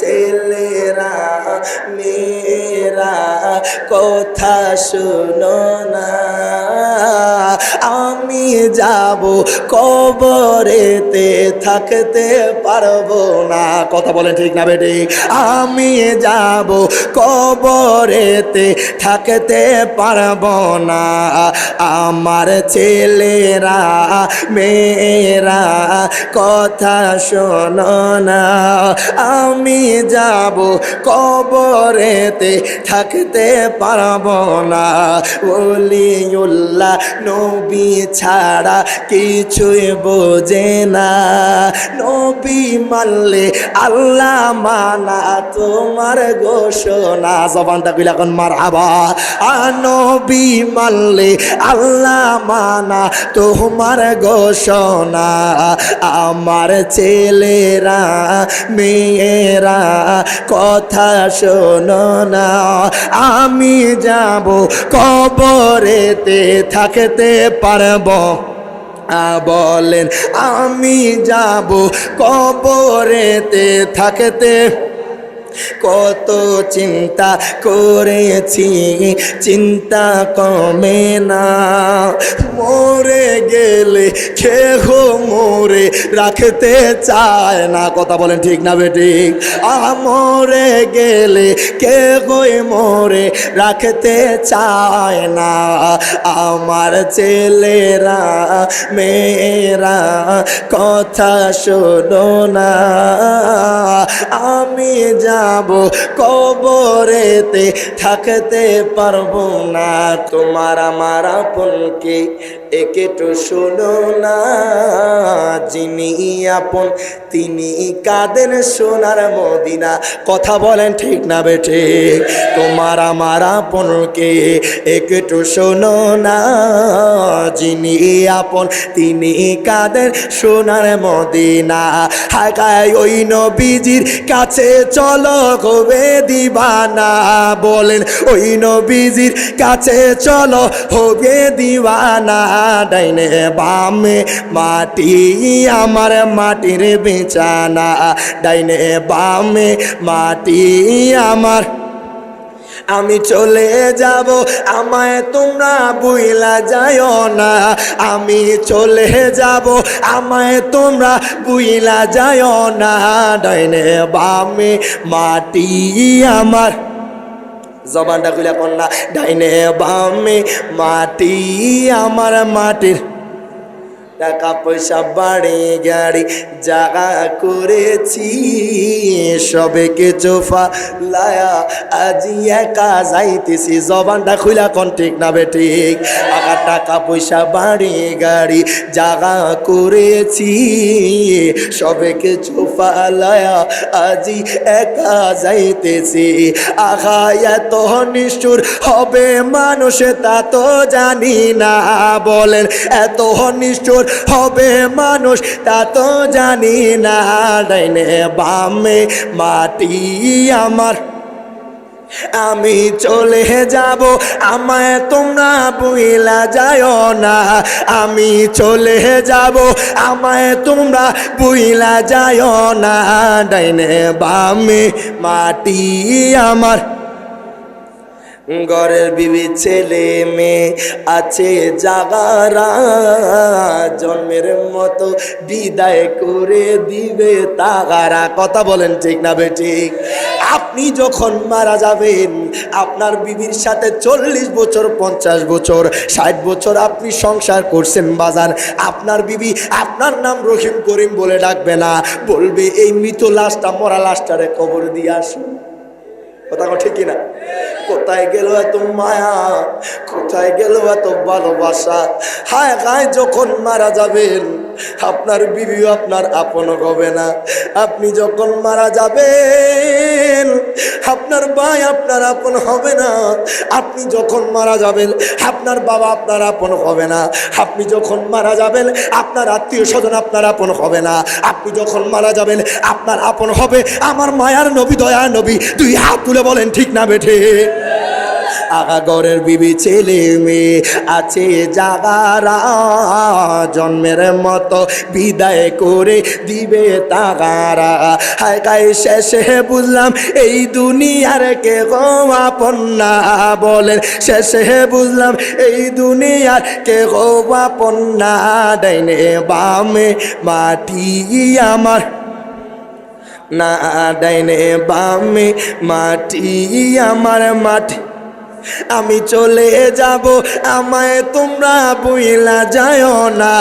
ছেলেরা মেয়েরা কথা শুনো না। আমি যাব কবরেতে থাকতে পারব না। কথা বলেন ঠিক না বেটি? আমি যাব কবরেতে থাকতে পারব না। আমার ছেলেরা, মেয়েরা, কথা শোনো না। আমি যাব কবরেতে থাকতে পারব না। ওলিউল্লাহ নবী ছাড়া কিছুই বোঝে না। নবী মানলে আল্লাহ মানা তোমার ঘোষণা। জবানটা কইলা এখন মার আবা নবী মানলে আল্লাহ মানা তোমার ঘোষণা। আমার ছেলেরা, মেয়েরা, কথা শোনো না। আমি যাব কবরেতে থাকতে পারব। বলেন আমি যাব কবরেতে থাকতে। কত চিন্তা করেছি চিন্তা কমে না। গেলে কেহ মোরে রাখতে চায় না। কথা বলেন ঠিক না বেঠিক মরে গেলে কে কই মোরে রাখতে চায় না। আমার ছেলেরা, মেয়েরা, কথা শোনো না। আমি যাব কবরেতে, থাকতে পারব না। তোমার আমার আপনকে একটু শোনো না, যিনি আপন, তিনি কাদের সোনার মদিনা। কথা বলেন ঠিক না বেঠে তোমার আমার আপনকে একটু শোনো না, যিনি আপন, তিনি কাদের সোনার মদিনা। হাকায় ওই নবীজির কাছে চলো হবে দিবানা। বলেন, ওই নবীজির কাছে চলো হবে দিবানা। ডাইনে বামে মাটি, আমার মাটির বেচানা ডাইনে বামে মাটি, আমার আমি চলে যাব, আমায় তোমরা বুইলা যাও না। আমি চলে যাব, আমায় তোমরা বুইলা যাও না। ডাইনে বামে মাটি, আমার জবানটা খুলে কন্যা ডাইনে বামে মাটি, আমার মাটির টাকা পয়সা বাড়ি গাড়ি জাগা করেছি, সবে কিছু লায়া আজি একা যাইতেছি, জবানটা খুলা কোন ঠিক না বেঠিক আবার টাকা পয়সা বাড়ি গাড়ি জাগা করেছি, সবে কিছু লায়া আজি একা যাইতেছি। আহা, এত নিষ্ঠুর হবে মানুষে, তা তো জানি না, বলেন, এত নিষ্ঠুর হবে মানুষ, তা তো জানি না। ডাইনে বামে মাটি আমার। আমি চলে যাব, আমায় তোমরা বুইলা যায় না। আমি চলে যাব, আমায় তোমরা বুইলা যাও না। ডাইনে বামে মাটি আমার। ঘরের বিবি ছেলে মেয়ে আছে জাগারা জন্মের মতো বিদায় করে দিবে তাগারা। কথা বলেন ঠিক না বে ঠিক? আপনি যখন মারা যাবেন, আপনার বিবির সাথে চল্লিশ বছর, পঞ্চাশ বছর, ষাট বছর আপনি সংসার করছেন বাজার। আপনার বিবি আপনার নাম রহিম করিম বলে ডাকবে না। বলবে, এই মৃত লাশটা, মরা লাশটারে কবর দিয়ে আসুন। কথা ঠিক না কোথায় গেল এত মায়া? কোথায় গেল এত ভালোবাসা? হায় হায়, যখন মারা যাবেন, আপনার বিবিও আপনার আপন হবে না। আপনি যখন মারা যাবেন আপনার ভাই, আপনার আপন হবে না। আপনি যখন মারা যাবেন, আপনার বাবা, আপনার আপন হবে না। আপনি যখন মারা যাবেন, আপনার আত্মীয় স্বজন, আপনার আপন হবে না। আপনি যখন মারা যাবেন, আপনার আপন হবে। আমার মায়ার নবী, দয়া নবী, দুই হাত তুলে বলেন, ঠিক না বেঠে? আগা ঘরের বিবি ছেলে মেয়ে আছে জাগারা জন্মের মতো বিদায় করে দিবে তাগারা হায় গায়ে শেষে বুঝলাম এই দুনিয়ার কে গো আপন না বলেন। শেষে বুঝলাম এই দুনিয়ার কে গো আপন না। ডাইনে বামে মাটি আমার। না, ডাইনে বামে মাটি আমার মাটি আমি চলে যাব, আমায় তোমরা বুইলা যায় না।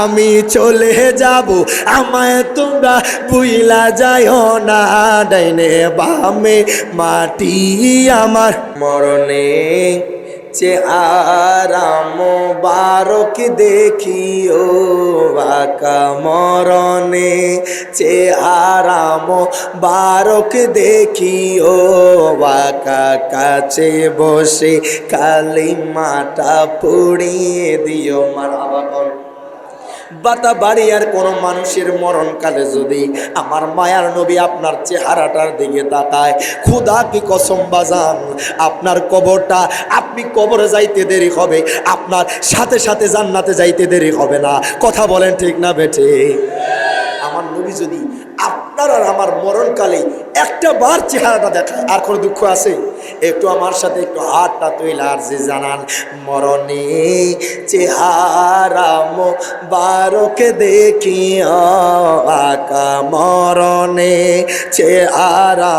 আমি চলে যাব, আমায় তোমরা বুইলা যায় না। ডাইনে বামে মাটি আমার মরণে চেহারাম বারক দেখিও বাকা মরণে চেহারাম বারক দেখিও বাকা কাছে বসে কালি মাটা পুড়িয়ে দিও। মারা আবার বাতা বাড়ি আর কোন মানুষের মরণকালে যদি আমার মায়ার নবী আপনার চেহারাটার দিকে তাকায়, খুদা কি কসম বাজান, আপনার কবরটা আপনি কবরে যাইতে দেরি হবে, আপনার সাথে সাথে জান্নাতে যাইতে দেরি হবে না। কথা বলেন ঠিক না বেঠে? আমার নবী যদি আপনার আর আমার মরণকালে একটা বার চেহারাটা দেখায়, আর কোনো দুঃখ আছে? একটু আমার সাথে একটু হাতটা আর যে জানান, মরণে চেহারা বারকে দেখি আকা মরণে চেহারা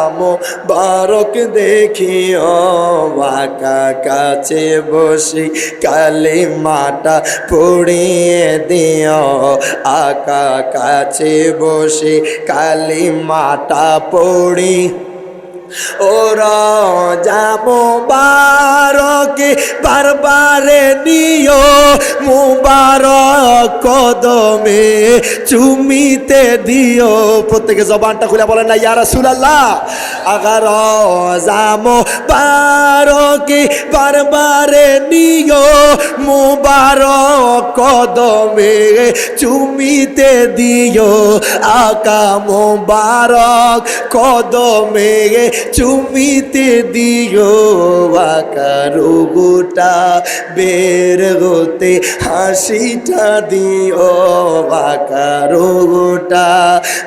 বারক দেখি আকা কাছে বসি কালি মাটা পুড়িয়ে দিও আকা কাছে বসে কালি মাটা পড়ি। ওরা যাব বারকে বারবারে নিও মুবারক কদমে চুমিতে দিও। প্রত্যেকে জবানটা খুলে বলেন না ইয়ারা সুলাল্লাহ আগার যাম বারকে বারবারে নিও। মুবারক কদমে চুমিতে দিও। আকা মুবারক কদমে চুমিতে দিও। আকারো গোটা বের হতে হাসিটা দিও আকারো গোটা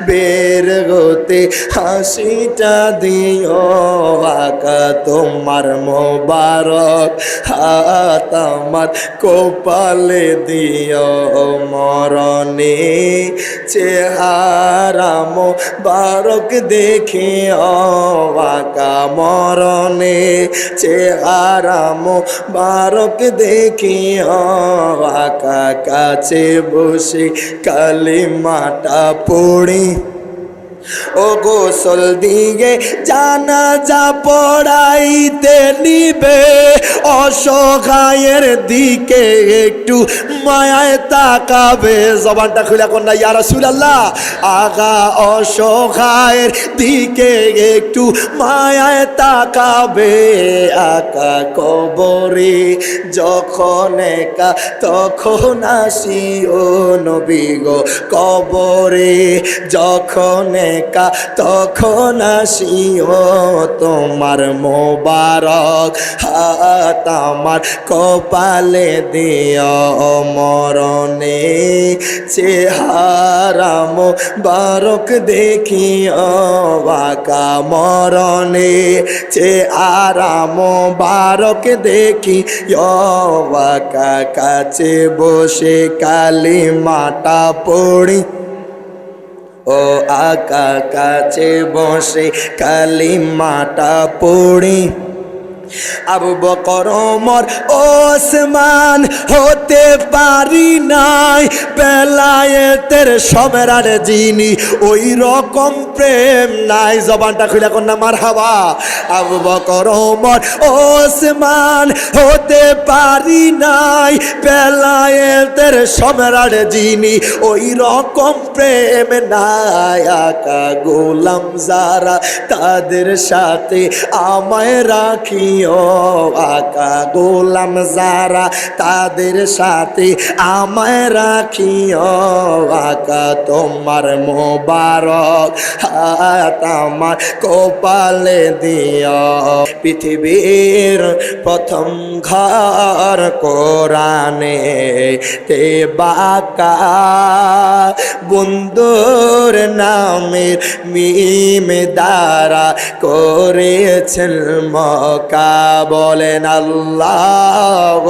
বের হতে হাসিটা দিও আকা তোমার মোবারক, হাত আমার কপালে দিও মরণে, চেহারা মোবারক দেখি বাকা মরণে, চেহারা মোবারক দেখি বাকা কাছে বসে কালি মাটা পড়ি। ও গোসল দিয়ে জানা যা পড়াইতে নিবে। অসহায়ের দিকে একটু মায়ায় তাকাবে। জবানটা খুলে কন্যা ইয়ারা সুলাল্লাহ আগা অসহায়ের দিকে একটু মায়ায় তাকাবে। আকা কবরে যখন একা, তখন আসি ও নবী গো কবরে। যখন একা, তখন আসিও তোমার মোবারক হাত আমার কপালে দিও মরণে। চেহারা মোবারক দেখিও বাকা মরণে। চে আরাম বারক দেখি বাকা কাছে বসে কালি মাটা পড়ি। ও আকা কাছে বসে কালি মাটা পড়ি। আবু বকর, ওমর, ওসমান হতে পারি নাই। বেলায়েতের সমরার জিনি ওই রকম প্রেম নাই। জবানটা খুলে কন্যা মার হাওয়া আবু বকর, ওমর, ওসমান হতে পারি নাই। বেলায়েতের সমরার জিনি ওই রকম প্রেম নাই। আকা গোলাম যারা তাদের সাথে আমায় রাখি রাখিও আকা গোলাম যারা তাদের সাথে আমায় রাখিও। আকা তোমার মোবারক হাত আমার কপালে দিও। পৃথিবীর প্রথম ঘর কোরআনে তে বাকা বন্ধুর নামের মিম দ্বারা করেছেন মকা বলেন আল্লাহ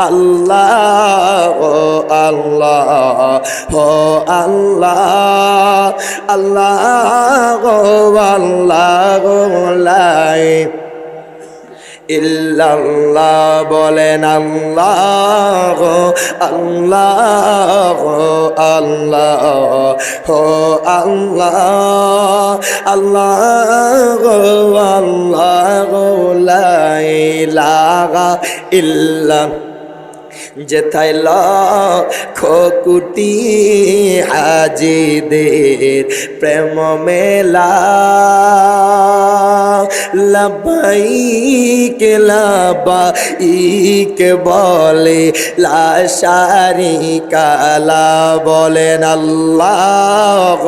আল্লাহ আল্লাহ আল্লাহ আল্লাহ আল্লাহ ইল্লাল্লাহ বলেন আল্লাহ আল্লাহ আল্লাহ হো আল্লাহ আল্লাহ আল্লাহ, লা ইলাহা ইল্লা যেথায় লক্ষ কোটি হাজিদের প্রেম মেলা। লাবাইক লাবাইক বলে লাশারি কালা বলেন আল্লাহ